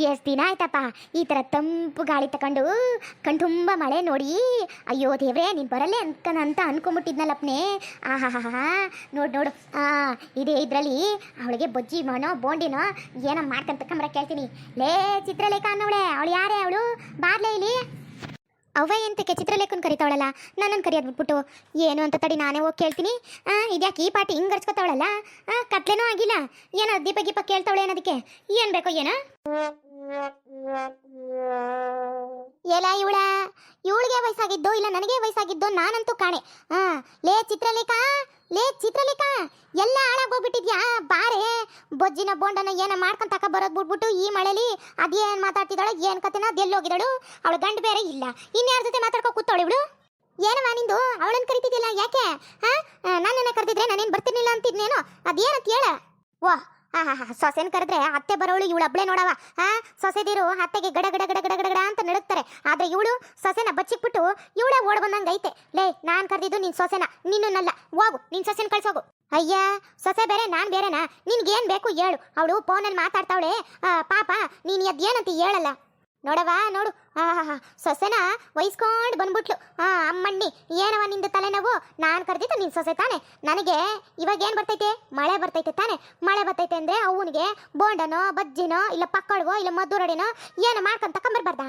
ಎಷ್ಟ್ ದಿನ ಆಯ್ತಪ್ಪ? ಈ ಥರ ತಂಪು ಗಾಳಿ ಕಣ್ಣು ತುಂಬ ಮಳೆ ನೋಡಿ, ಅಯ್ಯೋ ದೇವ್ರೇ, ನೀನು ಬರಲ್ಲೇ ಅಂತ ಅಂತ ಅನ್ಕೊಂಬಿಟ್ಟಿದ್ನಲ್ಲಪ್ಪನೇ ಹಾ ನೋಡು ನೋಡು. ಆ, ಇದೇ ಇದರಲ್ಲಿ ಅವಳಿಗೆ ಬೊಜ್ಜಿ ಮನೋ, ಬೋಂಡಿನೋ, ಏನೋ ಮಾಡ್ಕೊಂತ ಕಮರ ಕೇಳ್ತೀನಿ. ಲೇ ಚಿತ್ರಲೇಖ ಅನ್ನವಳೆ, ಅವಳು ಯಾರೇ ಅವಳು? ಬಾರ್ಲೇ ಇಲ್ಲಿ. ಅವ್ವ ಎಂತಕ್ಕೆ ಚಿತ್ರಲೇಖನ್ ಕರಿತಾವಳಲ್ಲ ನನ್ನನ್ನು ಕರಿಯೋದು ಬಿಟ್ಬಿಟ್ಟು, ಏನು ಅಂತ ತಡಿ ನಾನೇ ಹೋಗಿ ಕೇಳ್ತೀನಿ. ಇದ್ಯಾಕೆ ಈ ಪಾಟಿ ಹಿಂಗೆ ಗರ್ಸ್ಕೊತಾವಳಲ್ಲ ಆ, ಕತ್ಲೇನೂ ಆಗಿಲ್ಲ. ಏನೋ ದೀಪ ಗೀಪ ಕೇಳ್ತಾವಳೆ ಅನ್ನೋದಕ್ಕೆ. ಏನು ಬೇಕೋ ಏನೋ? ಏಲ ಇವಳ? ಇವಳಿಗೆ ವಯಸ್ಸಾಗಿದ್ದು ಇಲ್ಲ ನನಗೆ ವಯಸ್ಸಾಗಿದ್ದು ನಾನಂತೂ ಕಾಣೆ. ಹಾಂ ಲೇ ಚಿತ್ರಲೇಖ ಲೇ ಚಿತ್ರಲೇಖ, ಎಲ್ಲ ಹಾಳಾಗೋಗ್ಬಿಟ್ಟಿದ್ಯಾ ಬಾರೆ. ಬೊಜ್ಜಿನ ಬೋಂಡನ ಏನ ಮಾಡ್ಕೊಂಡ್ ತಕ ಬರೋದ್ ಬಿಟ್ಬಿಟ್ಟು ಈ ಮಳೆಲಿ ಅದೇನ್ ಮಾತಾಡ್ತಿದ್ದಾಳೆ, ಏನ್ ಕತೆನ ಅದೆಲ್ಲಿ ಹೋಗಿದಳು ಅವಳ ಗಂಡ ಬೇರೆ ಇಲ್ಲ. ಇನ್ಯಾರ ಜೊತೆ ಮಾತಾಡ್ಕೊ ಕೂತಾಳೆ ಇವಳು? ಏನವ ನಿಂದು? ಅವಳನ್ನ ಕರಿತಿದ್ದಿಲ್ಲ ಯಾಕೆ? ಹಾ? ನನ್ನನ್ನ ಕರೆದಿದ್ರೆ ನಾನೇನ್ ಬರ್ತಿರ್ಲಿಲ್ಲ ಅಂತಿದ್ನೇನೋ? ಅದೇನಂತ ಹೇಳ? ವಾ ಹಾ ಹಾ ಹಾ, ಸೊಸೆನ್ ಕರೆದ್ರೆ ಅತ್ತೆ ಬರೋಳು ಇವಳು ಅಬ್ಳೆ ನೋಡವ. ಹಾ ಸೊಸೆದಿರು ಅತ್ತೆಗೆ ಗಡ ಗಡ ಗಡ ಗಡ ಗಡ ಗಡ ಅಂತ ನಡುಕ್ತಾರೆ ಆದ್ರೆ ಇವಳು ಸೊಸೆನ ಬಚ್ಚಿಕ್ಬಿಟ್ಟು ಇವಳೇ ಓಡ್ ಬಂದಂಗ ಐತೆ ಲೇ, ನಾನ್ ಕರೆದಿದ್ದು ನಿನ್ ಸೊಸೆನ, ನಿನ್ನನ್ನಲ್ಲ. ಹೋಗು, ನಿನ್ ಸೊಸೆನ ಕಳ್ಸೋಗು. ಅಯ್ಯ, ಸೊಸೆ ಬೇರೆ, ನಾನ್ ಬೇರೆನಾ? ನಿನ್ಗೇನ್ ಬೇಕು ಹೇಳು. ಅವಳು ಫೋನಲ್ಲಿ ಮಾತಾಡ್ತಾವಳೆ. ಪಾಪ, ನೀನ್ ಅದೇನಂತ ಹೇಳಲ್ಲ. ನೋಡವಾ ನೋಡು ಸೊಸೆನ ವಹಿಸ್ಕೊಂಡು ಬಂದ್ಬಿಟ್ಲು. ಹಾ ಅಮ್ಮಣ್ಣಿ ಏನವ ನಿಂದು ತಲೆನೋವು? ನಾನು ಕರೆದಿದ್ದು ನಿನ್ ಸೊಸೆ ತಾನೆ. ನನಗೆ ಇವಾಗ ಏನ್ ಬರ್ತೈತೆ? ಮಳೆ ಬರ್ತೈತೆ ತಾನೆ. ಮಳೆ ಬರ್ತೈತೆ ಅಂದ್ರೆ ಅವನಿಗೆ ಬೋಂಡನೋ ಬಜ್ಜಿನೋ ಇಲ್ಲ ಪಕ್ಕಳವೋ ಇಲ್ಲ ಮದ್ದೂರಡಿನೋ ಏನೋ ಮಾಡ್ಕೊಂಡ್ ತಕೊಂಬರ್ಬಾರ್ದ?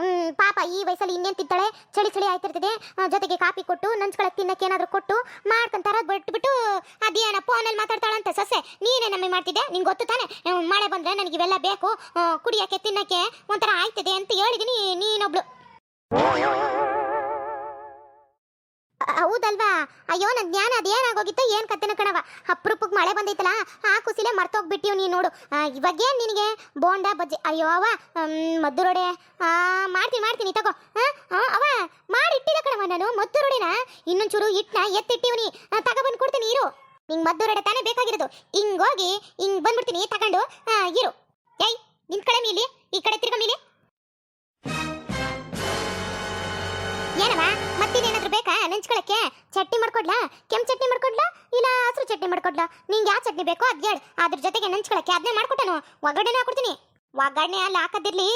ಹ್ಮ್, ಪಾಪ ಈ ವಯಸ್ಸಲ್ಲಿ ಇನ್ನೇನ್ ತಿಂತಾಳೆ? ಚಳಿ ಚಳಿ ಆಯ್ತಿರ್ತದೆ. ಜೊತೆಗೆ ಕಾಪಿ ಕೊಟ್ಟು ನಂಚ್ಕೊಳಕ್ಕೆ ತಿನ್ನಕ್ಕೆ ಏನಾದ್ರು ಕೊಟ್ಟು ಮಾಡ್ಕೊಂತಾರ ಬಿಟ್ಬಿಟ್ಟು ಅದೇನ ಫೋನಲ್ಲಿ ಮಾತಾಡ್ತಾಳಂತೆ ಸೊಸೆ. ನೀನೇ ನಮಗೆ ಮಾಡ್ತಿದ್ದೆ ನಿಂಗೆ ಗೊತ್ತು ತಾನೆ. ಮಳೆ ಬಂದ್ರೆ ನನಗೆ ಇವೆಲ್ಲ ಬೇಕು. ಕುಡಿಯೋಕ್ಕೆ ತಿನ್ನಕ್ಕೆ ಒಂಥರ ಆಯ್ತದೆ ಅಂತ ಹೇಳಿದೀನಿ ನೀನೊಬ್ಳು. ಹೌದಲ್ವಾ? ಅಯ್ಯೋ ನನ್ನ ಜ್ಞಾನ ಅದೇನಾಗೋಗಿತ್ತು ಏನ್ ಕತ್ತಿನ ಕಣವ ಅಪ್ರೂಪಕ್ ಮಳೆ ಬಂದೈತಲ್ಲ ಆ ಕುಸಿಲೆ ಮರ್ತೋಗ್ಬಿಟ್ಟಿವ್ ನೀನು ನೋಡು. ಇವಾಗ ಇವಾಗೇನ್ ನಿನಗೆ? ಬೋಂಡ ಬಜ್ಜಿ. ಅಯ್ಯೋ ಅವ ಮದ್ದುರೊಡೆ ಆ, ಮಾಡ್ತೀನಿ ಮಾಡ್ತೀನಿ ತಗೋ. ಅವ ಮಾಡಿಟ್ಟಿದ ಕಣವ ನಾನು ಮದ್ದುರೊಡೆನ ಇನ್ನೊಂಚೂರು ಹಿಟ್ನ ಎತ್ತಿಟ್ಟಿವ್ನಿ ತಗೊಬಂದು ಕೊಡ್ತೀನಿ ಇರು. ನಿಂಗ್ ಮದ್ದುರೊಡೆ ತಾನೇ ಬೇಕಾಗಿರೋದು. ಹಿಂಗೋಗಿ ಹಿಂಗ್ ಬಂದ್ಬಿಡ್ತೀನಿ ತಗೊಂಡು. ಇರು. ಏಯ್ ನಿನ್ ಕಡೆ ಮೀಲಿ ಈ ಕಡೆ ತಿರ್ಗ ನೆಂಚ್ಕೊಳಕ್ಕೆ ಚಟ್ನಿ ಮಾಡ್ಕೊಡ್ಲಾ? ಕೆಂಪು ಚಟ್ನಿ ಮಾಡ್ಕೊಡ್ಲಾ? ಇಲ್ಲ ಹಸಿರು ಚಟ್ನಿ ಮಾಡ್ಕೊಡ್ಲಾ? ನಿಂಗೆ ಯಾವ ಚಟ್ನಿ ಬೇಕೋ ಅದ್ ಹೇಳು. ಅದ್ರ ಜೊತೆಗೆ ನೆಂಚ್ಕೊಳಕ್ಕೆ ಅದನ್ನೇ ಮಾಡ್ಕೊಟ್ಟನು. ಒಗ್ಗರಣೆ ಹಾಕೊಡ್ತೀನಿ. ಒಗ್ಗರಣೆ ಅಲ್ಲಿ ಹಾಕದಿರ್ಲಿ.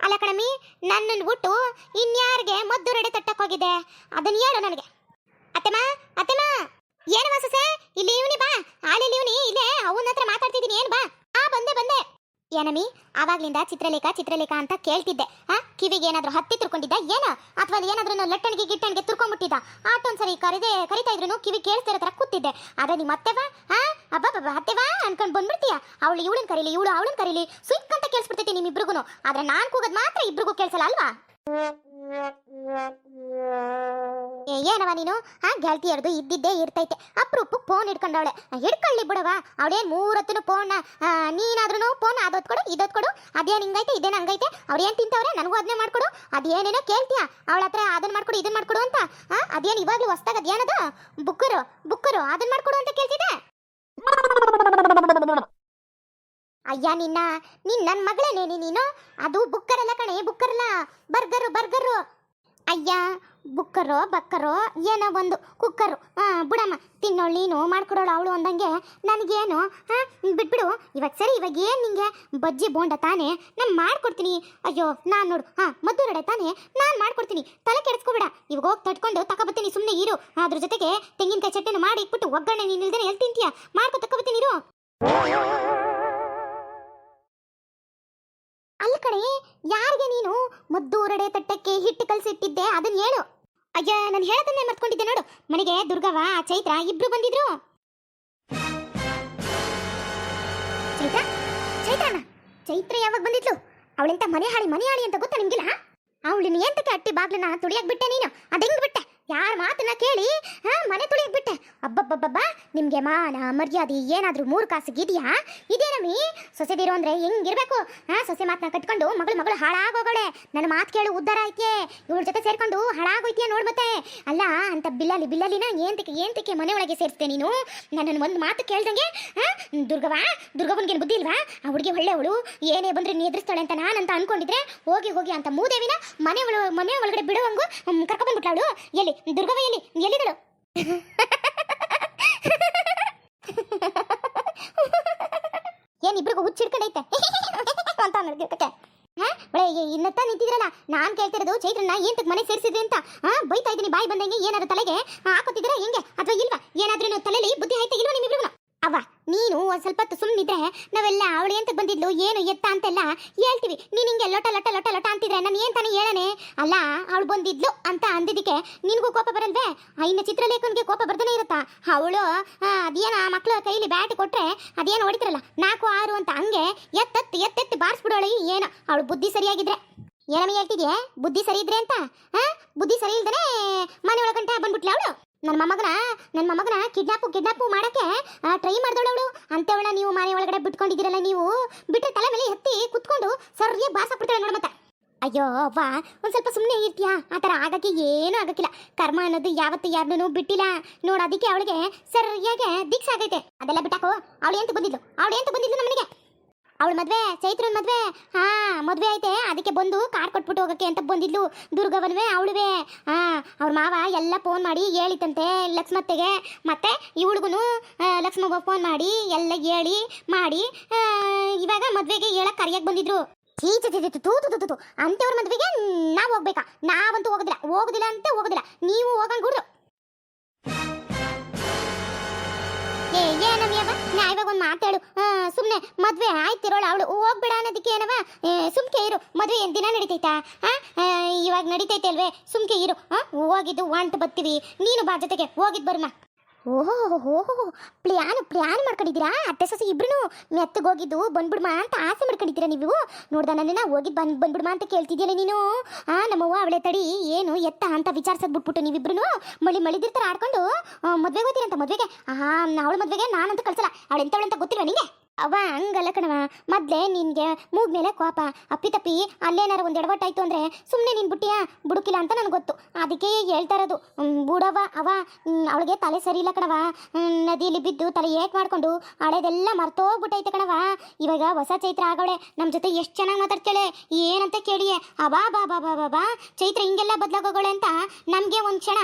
ಅಲ್ಲ ಕಣಮಿ ನನ್ನನ್ನು ಬಿಟ್ಟು ಇನ್ಯಾರಿಗೆ ಮದ್ದು ರೆಡೆ ತಟ್ಟಕ್ಕೆ ಹೋಗಿದೆ ಅದನ್ನ ಹೇಳು ನನಗೆ. ಅತ್ತೆಮ್ಮ ಅತ್ತೆಮ್ಮ! ಏನು ಸೊಸೆ ಇಲ್ಲಿ ಇವನಿ ಬಾ. ಆಲಿಲ್ಲಿ ಇವನಿ. ಇಲ್ಲೇ ಅವನ ಹತ್ರ ಮಾತಾಡ್ತಿದ್ದೀನಿ ಏನು ಬಾ. ಆ, ಬಂದೆ ಬಂದೆ. ಏನಮಿ? ಆವಾಗ್ಲಿಂದ ಚಿತ್ರಲೇಖ ಚಿತ್ರಲೇಖ ಅಂತ ಕೇಳ್ತಿದ್ದೆ. ಆ, ಕಿವಿಗೆ ಏನಾದ್ರೂ ಹತ್ತಿ ತುರ್ಕೊಂಡಿದ್ದ? ಏನ? ಅಥವಾ ಏನಾದ್ರೂ ಲಟ್ಟಣಿಗೆ ಗಿಟ್ಟಣಿಗೆ ತುರ್ಕೊಂಡ್ಬಿಟ್ಟಿದ್ದ ಆಟೊಂದ್ಸರಿ ಕರೆದೆ, ಕರಿತಾ ಇದ್ರು ಕಿವಿ ಕೇಳಿಸ್ತಿರೋ ತರ ಕೂತಿದ್ದೆ. ಅದ ನಿಮ್ಮ ಅತ್ತೆವಾ? ಆ ಅಬ್ಬಬ್ಬ ಅತ್ತೆವಾ ಅನ್ಕೊಂಡ್ ಬಂದ್ಬಿಡ್ತೀಯ? ಅವಳು ಇವಳನ್ ಕರೀಲಿ, ಇವಳು ಅವಳನ್ ಕರೀಲಿ ಸ್ವಿಕ್ ಅಂತ ಕೇಳಿಸ್ಬಿಡ್ತೈತಿ ನಿಮ್ಮಿಬ್ರಿಗೂ ಆದ್ರೆ ನಾನ್ ಕೂಗದ್ ಮಾತ್ರ ಇಬ್ರಿಗೂ ಕೇಳಿಸಲ್ಲ, ಅಲ್ವಾ? ಏನವ ನೀನು? ಆ ಗೆಳತಿಯರ್ದು ಇದ್ದಿದ್ದೇ ಇರ್ತೈತೆ. ಅಪ್ರೂಪಕ್ಕೆ ಫೋನ್ ಹಿಡ್ಕೊಂಡವಳೆ. ಹಿಡ್ಕೊಳ್ಳಿ ಬಿಡವ ಅವಳೇನ್ ಮೂರತ್ತನು ಫೋನ್ ನೀನಾದ್ರೂ ಫೋನ್ ಅದೊತ್ ಕೊಡು ಇದೊತ್ ಕೊಡು ಅದೇನ್ ಹಿಂಗೈತೆ, ಇದೇನ್ ಹಂಗೈತೆ? ಅವ್ರೇನ್ ತಿಂತವ್ರೆ? ನನಗೂ ಅದನ್ನೇ ಮಾಡ್ಕೊಡು. ಅದೇನೇನೋ ಕೇಳ್ತೀಯ? ಅವಳ ಹತ್ರ ಅದನ್ನ ಮಾಡ್ಕೊಡು ಇದನ್ನ ಮಾಡ್ಕೊಡು ಅಂತ. ಅದೇನ್ ಇವಾಗ್ಲೂ ಹೊಸ್ದಾಗ ಅದೇನದು ಬುಕ್ಕರು ಬುಕ್ಕರು ಅದನ್ನ ಮಾಡ್ಕೊಡು ಅಂತ ಕೇಳ್ತಿದ್ದೆ. ಅಯ್ಯ ನಿನ್ನ, ನೀನ್ ನನ್ನ ಮಗಳೇನೇನಿ ನೀನು? ಅದು ಬುಕ್ಕರಲ್ಲ ಕಣೆ, ಬುಕ್ಕರಲ್ಲ. Burger burger. ಅಯ್ಯ, ಬುಕ್ಕರೋ, ಬಕ್ಕರೋ, ಏನೋ ಒಂದು ಕುಕ್ಕರು. ಆ, ಬಿಡಮ್ಮ, ತಿನ್ನೋಳು ನೀನು, ಮಾಡ್ಕೊಡೋಳು ಅವಳು ಅಂದಂಗೆ ನನಗೇನು ಹಾ ಬಿಟ್ಬಿಡು. ಇವಾಗ ಸರಿ, ಇವಾಗ ಏನು ನಿಂಗೆ? ಬಜ್ಜಿ ಬೋಂಡ ತಾನೇ, ನಾನು ಮಾಡ್ಕೊಡ್ತೀನಿ. ಅಯ್ಯೋ, ನಾನು ನೋಡು ಹಾ ಮದ್ದು ರಡೆ ತಾನೇ, ನಾನು ಮಾಡ್ಕೊಡ್ತೀನಿ. ತಲೆ ಕೆಡಿಸ್ಕೊಬೇಡ. ಇವಾಗ ಹೋಗಿ ತಟ್ಕೊಂಡು ತಗೊಬತ್ತೀನಿ ಸುಮ್ಮನೆ ಇರು. ಅದ್ರ ಜೊತೆಗೆ ತೆಂಗಿನಕಾಯಿ ಚಟ್ನಿನ ಮಾಡಿ ಇಟ್ಬಿಟ್ಟು ಒಗ್ಗರಣೆ ನೀನು ಇಲ್ದೇನೆ ಎಲ್ಲಿ ತಿಂತೀಯ? ಮಾಡ್ಕೊ ತಗೋಬತ್ತೀನಿ ಇರು. ಅಲ್ಲ ಕಣೆ, ಯಾರಿಗೆ ನೀನು ಮದ್ದೂರಡೆ ತಟ್ಟಕ್ಕೆ ಹಿಟ್ಟು ಕಲಸಿಟ್ಟಿದ್ದೆ ಅದನ್ನ ಹೇಳು. ಅಯ್ಯ, ನಾನು ಹೇಳದನ್ನೇ ಮರ್ತ್ಕೊಂಡಿದ್ದೆ ನೋಡು. ಮನೆಗೆ ದುರ್ಗವ್ವ, ಚೈತ್ರ ಇಬ್ರು ಬಂದಿದ್ರು. ಚೈತ್ರ ಚೈತ್ರನ ಚೈತ್ರ ಯಾವಾಗ ಬಂದಿದ್ಲು? ಅವಳೆಂತ ಮನೆ ಹಾಳಿ ಮನೆ ಹಾಳಿ ಅಂತ ಗೊತ್ತಾ ನಿಮ್ಗಿಲ್ಲ? ಅವಳಿನ ಎಂತಕ್ಕೆ ಅಟ್ಟಿ ಬಾಗ್ಲನ್ನ ತುಳಿಯಕ್ ಬಿಟ್ಟೆ ನೀನು? ಅದಂಗ್ ಬಿಟ್ಟೆ? ಯಾರ ಮಾತನ್ನ ಕೇಳಿ, ಹಾ, ಮನೆ ತುಳಿಯಕ್ ಬಿಟ್ಟೆ? ಅಬ್ಬಬ್ಬಬ್ಬಬ್ಬ, ನಿಮ್ಗೆ ಮಾನ, ಮರ್ಯಾದೆ ಏನಾದ್ರೂ ಮೂರು ಕಾಸಿಗಿದ್ಯಾ ಇದೇನಮ್ಮಿ ಸೊಸೆದಿರೋ ಅಂದ್ರೆ ಹೆಂಗಿರ್ಬೇಕು? ಹಾ, ಸೊಸೆ ಮಾತನ್ನ ಕಟ್ಕೊಂಡು ಮಗಳು ಮಗಳು ಹಾಳಾಗೋಗಳೆ ನನ್ನ ಮಾತು ಕೇಳು ಉದ್ಧಾರ ಐತೆ ಇವಳ ಜೊತೆ ಸೇರ್ಕೊಂಡು ಹಾಳಾಗೋಯ್ತೀಯ ನೋಡ್ ಮತ್ತೆ? ಅಲ್ಲ, ಅಂತ ಬಿಲ್ಲಲಿ ಬಿಲ್ಲಲಿನ ಏಂತಕ್ಕೆ ಏಂತಕ್ಕೆ ಮನೆ ಒಳಗೆ ಸೇರಿಸ್ತೆ ನೀನು? ನನ್ನನ್ನು ಒಂದು ಮಾತು ಕೇಳ್ದಂಗೆ, ಹಾ ದುರ್ಗವಾ ದುರ್ಗವನ್ಗೇನು ಬುದ್ಧಿ ಇಲ್ವಾ? ಆ ಹುಡುಗಿ ಒಳ್ಳೆಯವಳು, ಏನೇ ಬಂದ್ರೆ ನೀ ಎದುರಿಸ್ತಾಳೆ ಅಂತ ನಾನಂತ ಅನ್ಕೊಂಡಿದ್ರೆ ಹೋಗಿ ಹೋಗಿ ಅಂತ ಮೂದೇವಿನ ಮನೆ ಒಳ ಮನೆ ಒಳಗಡೆ ಬಿಡುವಂಗು ಕರ್ಕೊಂಡ್ಬಂದ್ಬಿಟ್ಲಾವಳು ಎಲ್ಲಿ ದುರ್ಗವ ಎಲ್ಲಿ? ಎಲ್ಲಿದಳು? ಏನ್ ಇಬ್ರಿಗೂ ಹುಚ್ಚಿಡ್ಕೊಂಡೈತೆ ಅಂತ ನಡ್ಗಿರ್ತಕ್ಕೆ ಹಾ? ಒಳ್ಳೆ ಇನ್ನತ್ತ ನಿಂತಿದ್ರಲ್ಲ, ನಾನ್ ಕೇಳ್ತಿರೋದು ಚೈತ್ರನ್ನ ಏನ್ ಮನೆ ಸೇರಿಸಿದ್ರಿ ಅಂತ? ಹಾ? ಬೈತಾ ಇದೀನಿ ಬಾಯಿ ಬಂದಂಗೆ ಏನಾದ್ರು ತಲೆಗೆ ಹಾಕೋತಿದ್ದೀರಾ ಹೆಂಗೆ? ಅಥವಾ ಇಲ್ವಾ? ಏನಾದ್ರೂ ತಲೆಯಲ್ಲಿ ಬುದ್ಧಿ ಆಯ್ತಾ ಇಲ್ವಾ ನಿಮ್ಮಿಬ್ರಿಗೂ? ಅವ್ವ, ನೀನು ಒಂದ್ ಸ್ವಲ್ಪ ಹೊತ್ತು ಸುಮ್ಮನಿದ್ರೆ ನಾವೆಲ್ಲ ಅವಳು ಎಂತ ಬಂದಿದ್ಲು, ಏನು ಎತ್ತ ಅಂತೆಲ್ಲ ಹೇಳ್ತೀವಿ. ನೀನ್ ಹಿಂಗೆ ಲೊಟ ಲೊಟ ಲೊಟ ಲೊಟ ಅಂತಿದ್ರೆ ನಾನು ಏನ್ ತಾನೇ ಹೇಳನೆ? ಅಲ್ಲ, ಅವಳು ಬಂದಿದ್ಲು ಅಂತ ಅಂದಿದ್ದಕ್ಕೆ ನಿನಗೂ ಕೋಪ ಬರಲ್ವೇ? ಇನ್ನು ಚಿತ್ರಲೇಖನ್ಗೆ ಕೋಪ ಬರ್ತಾನೆ ಇರುತ್ತಾ? ಅವಳು ಅದೇನ ಆ ಕೈಲಿ ಬ್ಯಾಟ್ ಕೊಟ್ರೆ ಅದೇನು ಹೊಡಿತಾರಲ್ಲ, ನಾಲ್ಕು ಆರು ಅಂತ ಹಂಗೆ ಎತ್ತೆತ್ತು ಎತ್ತೆತ್ತು ಬಾರಿಸ್ಬಿಡೋಳು ಏನು. ಅವಳು ಬುದ್ಧಿ ಸರಿಯಾಗಿದ್ರೆ. ಏನಮ್ಮ ಹೇಳ್ತಿದ್ಯೆ? ಬುದ್ಧಿ ಸರಿ ಇದ್ರೆ ಅಂತ? ಹಾ ಬುದ್ಧಿ ಸರಿ ಇಲ್ದನೆ ಮನೆ ಒಳಗಂಟ ಬಂದ್ಬಿಟ್ಲ ಅವಳು? ನನ್ನ ಮೊಮ್ಮಗನ ನನ್ನ ಮೊಮ್ಮಗನ ಕಿಡ್ನಾಪು ಕಿಡ್ನಾಪು ಮಾಡಕ್ಕೆ ಟ್ರೈ ಮಾಡ್ದವಳು ಅವಳು. ಅಂತವಳ ನೀವು ಮನೆ ಒಳಗಡೆ ಬಿಟ್ಕೊಂಡಿದ್ದೀರಲ್ಲ ನೀವು? ಬಿಟ್ಟರೆ ತಲೆ ಮೇಲೆ ಎತ್ತಿ ಕುತ್ಕೊಂಡು ಸರ್ಗೆ ಬಾಸ ಬಿಡ್ತಾಳೆ ನೋಡ ಮತ್ತೆ. ಅಯ್ಯೋ, ಅವ್ವ, ಒಂದ್ ಸ್ವಲ್ಪ ಸುಮ್ಮನೆ ಇರ್ತೀಯಾ? ಆ ಥರ ಆಗಕ್ಕೆ ಏನೂ ಆಗಕ್ಕಿಲ್ಲ. ಕರ್ಮ ಅನ್ನೋದು ಯಾವತ್ತು ಯಾರನ್ನೂ ಬಿಟ್ಟಿಲ್ಲ. ನೋಡು, ಅದಕ್ಕೆ ಅವಳಿಗೆ ಸರಿಯಾಗಿ ದೀಕ್ಷೆ ಆಗೈತೆ. ಅದೆಲ್ಲ ಬಿಟ್ಟಾಕೋ. ಅವಳು ಎಂತ ಬಂದಿದ್ಲು? ಅವಳು ಎಂತ ಬಂದಿದ್ಲು ನಮ್ಮನೆಗೆ? ಅವಳ ಮದ್ವೆ, ಚೈತ್ರನ ಮದ್ವೆ. ಹಾ, ಮದ್ವೆ ಐತೆ. ಅದಕ್ಕೆ ಬಂದು ಕಾರ್ ಕೊಟ್ಬಿಟ್ಟು ಹೋಗಕ್ಕೆ ಅಂತ ಬಂದಿದ್ಲು ದುರ್ಗವನ್ವೆ, ಅವಳುವೆ. ಹಾ, ಅವ್ರ ಮಾವ ಎಲ್ಲ ಫೋನ್ ಮಾಡಿ ಹೇಳಿತಂತೆ ಲಕ್ಷ್ಮತ್ತೆಗೆ. ಮತ್ತೆ ಇವಳಿಗೂ ಲಕ್ಷ್ಮಗ ಫೋನ್ ಮಾಡಿ ಎಲ್ಲ ಹೇಳಿ, ಮಾಡಿ ಇವಾಗ ಮದ್ವೆಗೆ ಹೇಳಕ್ ಕರಿಯಾಗಿ ಬಂದಿದ್ರು. ತೂ ಅಂತವ್ರ ಮದ್ವೆಗೆ ನಾವು ಹೋಗ್ಬೇಕಾ? ನಾವಂತೂ ಹೋಗೋದಿಲ್ಲ. ಹೋಗೋದಿಲ್ಲ ಅಂತ ಹೋಗೋದಿಲ್ಲ. ನೀವು ಹೋಗಂಗೂಡ್ದು ಏನವ್ಯವ ನಾ ಇವಾಗ ಒಂದು ಮಾತಾಡು ಸುಮ್ಮನೆ ಮದ್ವೆ ಆಯ್ತಿರೋಳು ಅವಳು ಹೋಗ್ಬೇಡ ಅನ್ನೋದಕ್ಕೆ ಏನವ? ಸುಮ್ಕೆ ಇರು. ಮದ್ವೆ ಏನು ದಿನ ನಡೀತೈತಾ? ಇವಾಗ ನಡೀತೈತೆ ಅಲ್ವೇ? ಸುಮ್ಕೆ ಇರು. ಹೋಗಿದ್ದು ವಾಂಟ್ ಬತ್ತೀವಿ. ನೀನು ಬಾ ಜೊತೆಗೆ. ಹೋಗಿದ್ ಬರ್ಮ? ಓಹೋ ಪ್ಲಾನ್ ಪ್ಲ್ಯಾನ್ ಪ್ಲ್ಯಾನ್ ಮಾಡ್ಕೊಂಡಿದ್ದೀರಾ? ಅತ್ತೆ ಸೊಸೆ ಇಬ್ರು ಮೆತ್ತಗೆ ಹೋಗಿದ್ದು, ಬಂದ್ಬಿಡ್ಮಾ ಅಂತ ಆಸೆ ಮಾಡ್ಕೊಂಡಿದ್ದೀರಾ ನೀವು? ನೋಡ್ದ ನನ್ನ ಹೋಗಿದ್ ಬಂದ್, ಬಂದ್ಬಿಡ್ಮಾ ಅಂತ ಕೇಳ್ತಿದ್ಯಲ್ಲ ನೀನು? ಆ, ನಮ್ಮವ್ವ ಅವಳೆ ತಡಿ, ಏನು ಎತ್ತ ಅಂತ ವಿಚಾರಿಸೋದ್ ಬಿಟ್ಬಿಟ್ಟು ನೀವಿಬ್ರು ಮಳಿ ಮಳಿದಿರ್ತಾರ ಆಡ್ಕೊಂಡು ಮದ್ವೆಗೆ ಹೋಗ್ತೀರಂತ ಮದ್ವೆಗೆ? ಆ ಅವಳ ಮದ್ವೆಗೆ ನಾನಂತೂ ಕಳ್ಸಲ್ಲ. ಅವಳು ಅಂತ ಗೊತ್ತಿಲ್ವಾ ನಿಂಗೆ? ಅವ ಹಂಗಲ್ಲ ಕಣವ ಮೊದ್ಲೇ ನಿನ್ಗೆ ಮೂಗ್ ಮೇಲೆ ಕೋಪ. ಅಪ್ಪಿ ತಪ್ಪಿ ಅಲ್ಲೇನಾರ ಒಂದ್ ಎಡವಟ್ಟಾಯ್ತು ಅಂದ್ರೆ ಸುಮ್ಮನೆ ನಿನ್ ಬಿಟ್ಟಿಯಾ ಬುಡುಕಿಲ್ಲ ಅಂತ ನನಗೆ ಗೊತ್ತು. ಅದಕ್ಕೆ ಹೇಳ್ತಾ ಇರೋದು. ಬುಡವ ಅವ ಅವಳಿಗೆ ತಲೆ ಸರಿ ಇಲ್ಲ ಕಣವ ನದಿಯಲ್ಲಿ ಬಿದ್ದು ತಲೆ ಏಟ್ ಮಾಡ್ಕೊಂಡು ಹಳೆದೆಲ್ಲ ಮರ್ತೋಗ್ಬಿಟ್ಟೈತೆ ಕಣವ ಇವಾಗ ಹೊಸ ಚೈತ್ರ ಆಗವಳೆ. ನಮ್ಮ ಜೊತೆ ಎಷ್ಟು ಚೆನ್ನಾಗಿ ಮಾತಾಡ್ತಾಳೆ. ಏನಂತ ಕೇಳಿಯೇ. ಅಬಾ, ಬಾ ಬಾ ಬಾ ಬಾ ಬಾ. ಚೈತ್ರ ಹಿಂಗೆಲ್ಲ ಬದಲಾಗೋಗಳೆ ಅಂತ ನಮಗೆ ಒಂದು ಕ್ಷಣ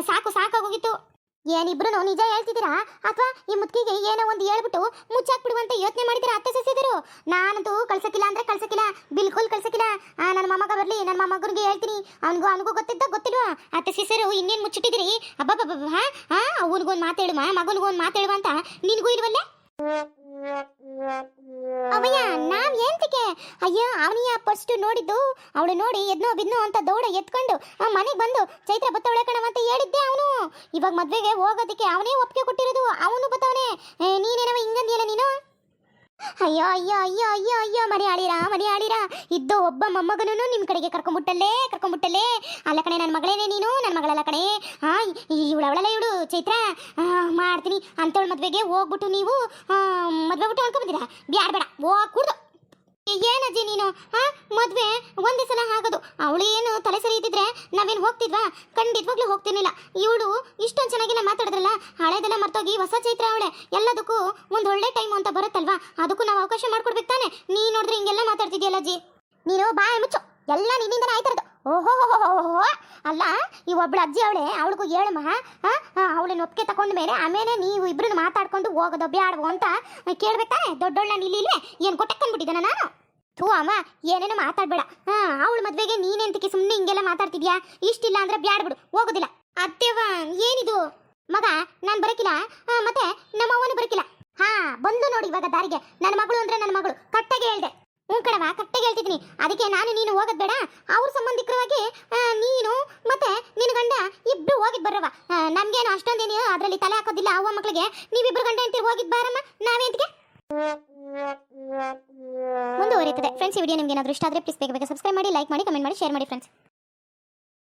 ಸಾಕು, ಸಾಕಾಗೋಗಿತ್ತು. ಏನಿಬ್ರು ನಿಜ ಹೇಳ್ತಿದ್ದೀರಾ? ಅಥವಾ ಈ ಮುದ್ಕಿಗೆ ಏನೋ ಒಂದು ಹೇಳ್ಬಿಟ್ಟು ಮುಚ್ಚಾಕ್ಬಿಡುವಂತ ಯೋಚನೆ ಮಾಡಿದ್ರೆ ಅತ್ತೆ ಸಸಿದರು ನಾನಂತೂ ಕಳ್ಸಕ್ಕಿಲ್ಲ ಅಂದ್ರೆ ಕಳ್ಸಕ್ಕಿಲ್ಲ. ಬಿಲ್ಕುಲ್ ಕಳ್ಸಕ್ಕಿಲ್ಲ. ನನ್ನ ಮೊಮ್ಮಗ ಬರ್ಲಿ, ನನ್ನ ಮೊಮ್ಮಗನಿಗೆ ಹೇಳ್ತೀನಿ. ಅವನಿಗೂ ಅವನಿಗೂ ಗೊತ್ತಿದ್ದ ಗೊತ್ತಿಲ್ವಾ? ಅತ್ತೆ ಸಿಸರು, ಇನ್ನೇನು ಮುಚ್ಚಿಟ್ಟಿದ್ರಿ ಅಬ್ಬಬ್ಬಬ್ಬ ಹಾ? ಅವನಿಗೊಂದು ಮಾತೇಳುವ ಮಗನಿಗೊಂದು ಮಾತೇಳುವ ಅಂತ ನಿನಗೂ ಇಲ್ವಲ್ಲೇ? ಅವಯ್ಯ ನಾವ್ ಏಂತಕ್ಕೆ ಅಯ್ಯ, ಅವನಿಯ ಫಸ್ಟ್ ನೋಡಿದ್ದು, ಅವಳು ನೋಡಿ ಎದ್ನೋ ಬಿದ್ನೋ ಅಂತ ದೌಡ ಎತ್ಕೊಂಡು ಮನೆಗೆ ಬಂದು ಚೈತ್ರ ಬತ್ತವಳೆ ಕಣವ ಅಂತ ಹೇಳಿದ್ದೆ ಅವನು. ಇವಾಗ ಮದ್ವೆಗೆ ಹೋಗೋದಕ್ಕೆ ಅವನೇ ಒಪ್ಪಿಗೆ ಕೊಟ್ಟಿರೋದು, ಅವನು ಬತ್ತವನೆ. ನೀನೇನವ ಹಿಂಗಂದಿಯಲ್ಲ ನೀನು? ಅಯ್ಯೋ ಅಯ್ಯೋ ಅಯ್ಯೋ ಅಯ್ಯೋ ಅಯ್ಯೋ ಮರಿ ಆಳಿರ ಮರಿ ಆಳಿರ. ಇದ್ದೋ ಒಬ್ಬ ಮೊಮ್ಮಗನೂ ನಿಮ್ಮ ಕಡೆಗೆ ಕರ್ಕೊಂಡ್ಬಿಟ್ಟಲ್ಲೇ ಕರ್ಕೊಂಬಿಟ್ಟಲ್ಲೇ ಅಲ್ಲ ಕಣೆ ನನ್ನ ಮಗಳೇನೆ ನೀನು ನನ್ನ ಮಗಳಲ್ಲ ಕಣೆ. ಹಾಂ ಇವಳು ಅವಳಲ್ಲ ಇವಳು, ಚೈತ್ರ. ಮಾಡ್ತೀನಿ. ಅಂತವಳ ಮದುವೆಗೆ ಹೋಗ್ಬಿಟ್ಟು ನೀವು ಮದುವೆ ಬಿಟ್ಟು ಅನ್ಕೊಂಬಂದಿರಾ ಬ್ಯಾಡ, ಬೇಡ. ಹೋಗ್, ಕುಡ್ದು. ಏನಜ್ಜಿ ನೀನು? ಹಾ ಮದ್ವೆ ಒಂದೇ ಸಲ ಆಗೋದು. ಅವಳು ಏನು ತಲೆ ಸರಿ ಇದ್ದಿದ್ರೆ ನಾವೇನು ಹೋಗ್ತಿದ್ವಾ? ಖಂಡಿತವಾಗ್ಲೂ ಹೋಗ್ತಿರ್ಲಿಲ್ಲ. ಇವಳು ಇಷ್ಟೊಂದು ಚೆನ್ನಾಗಿಲ್ಲ ಮಾತಾಡಿದ್ರಲ್ಲ, ಹಳೆದೆಲ್ಲ ಮರ್ತೋಗಿ ಹೊಸ ಚೈತ್ರ ಅವಳೆ. ಎಲ್ಲದಕ್ಕೂ ಒಂದು ಒಳ್ಳೆ ಟೈಮ್ ಅಂತ ಬರುತ್ತಲ್ವಾ? ಅದಕ್ಕೂ ನಾವು ಅವಕಾಶ ಮಾಡ್ಕೊಡ್ಬೇಕು ತಾನೆ? ನೀ ನೋಡಿದ್ರೆ ಹಿಂಗೆಲ್ಲ ಮಾತಾಡ್ತಿದ್ಯಲ್ಲ ಅಜ್ಜಿ. ನೀನು ಬಾಯ್ ಮುಚ್ಚು. ಎಲ್ಲ ನಿನ್ನಿಂದನೇ ಆಯ್ತಿರೋದು. ಓಹೋ ಅಲ್ಲ, ಈ ಒಬ್ಳು ಅಜ್ಜಿ ಅವಳೆ, ಅವಳಿಗೂ ಹೇಳಮ್ಮ ಅವಳನ್ನ ಒಪ್ಪಿಗೆ ತಗೊಂಡ ಮೇಲೆ ಆಮೇಲೆ ನೀವು ಇಬ್ರನ್ನ ಮಾತಾಡ್ಕೊಂಡು ಹೋಗೋದು, ಬ್ಯಾಡವು ಅಂತ ಕೇಳ್ಬೇಕಾನೆ ಇಲ್ಲಿ ನಿಲ್ಲಿಲ್ವೇ ಏನು ಕೊಟ್ಟಕ್ಕಂದ್ಬಿಟ್ಟಿದ್ದಾನ ನಾನು? ಥೂ ಅಮ್ಮ, ಏನೇನೋ ಮಾತಾಡ್ಬೇಡ. ಹಾ, ಅವಳ ಮದ್ವೆಗೆ ನೀನೆಂತಕ್ಕೆ ಸುಮ್ಮನೆ ಹಿಂಗೆಲ್ಲ ಮಾತಾಡ್ತಿದ್ಯಾ? ಇಷ್ಟಿಲ್ಲ ಅಂದ್ರೆ ಬ್ಯಾಡ್ಬಿಡು ಹೋಗೋದಿಲ್ಲ. ಅತ್ತೆವ ಏನಿದು? ಮಗ, ನಾನು ಬರಕಿಲ್ಲ. ಮತ್ತೆ ನಮ್ಮವ್ವನು ಬರಕಿಲ್ಲ. ಹಾ, ಬಂದು ನೋಡಿ ಇವಾಗ ದಾರಿಗೆ. ನನ್ನ ಮಗಳು ಅಂದ್ರೆ ನನ್ನ ಮಗಳು. ಕಟ್ಟಾಗೆ ಹೇಳ್ದೆ. ಹ್ಞೂ ಕಣವ ಕಟ್ಟಾಗೆ ಹೇಳ್ತಿದ್ದೀನಿ. ಅದಕ್ಕೆ ನಾನು ನೀನು ಹೋಗೋದು ಬೇಡ. ಅವ್ರ ಸಂಬಂಧಿಕರವಾಗಿ ನೀನು ಮತ್ತೆ ನಿನ್ನ ಗಂಡ ಇಬ್ರು ಹೋಗಿದ್ ಬರವ ನಮ್ಗೇನು ಅಷ್ಟೊಂದೇನು ಅದರಲ್ಲಿ ತಲೆ ಹಾಕೋದಿಲ್ಲ ಅವ್ವ ಮಕ್ಕಳಿಗೆ ನೀವಿಬ್ರು ಗಂಡ ಅಂತ ಹೋಗಿದ್ ಬಾರಮ್ಮ, ನಾವೇಂತಿಗೆ? ಮುಂದುವರಿಯುತ್ತದೆ. ಫ್ರೆಂಡ್ಸ್ ಈ ವಿಡಿಯೋ ನಿಮ್ಗೆ ಏನಾದರೂ ಇಷ್ಟ ಆದರೆ ಪ್ಲೀಸ್ ಬೇಗ ಬೇಗ ಸಬ್ಸ್ಕ್ರೈಬ್ ಮಾಡಿ ಲೈಕ್ ಮಾಡಿ ಕಮೆಂಟ್ ಮಾಡಿ ಶೇರ್ ಮಾಡಿ ಫ್ರೆಂಡ್ಸ್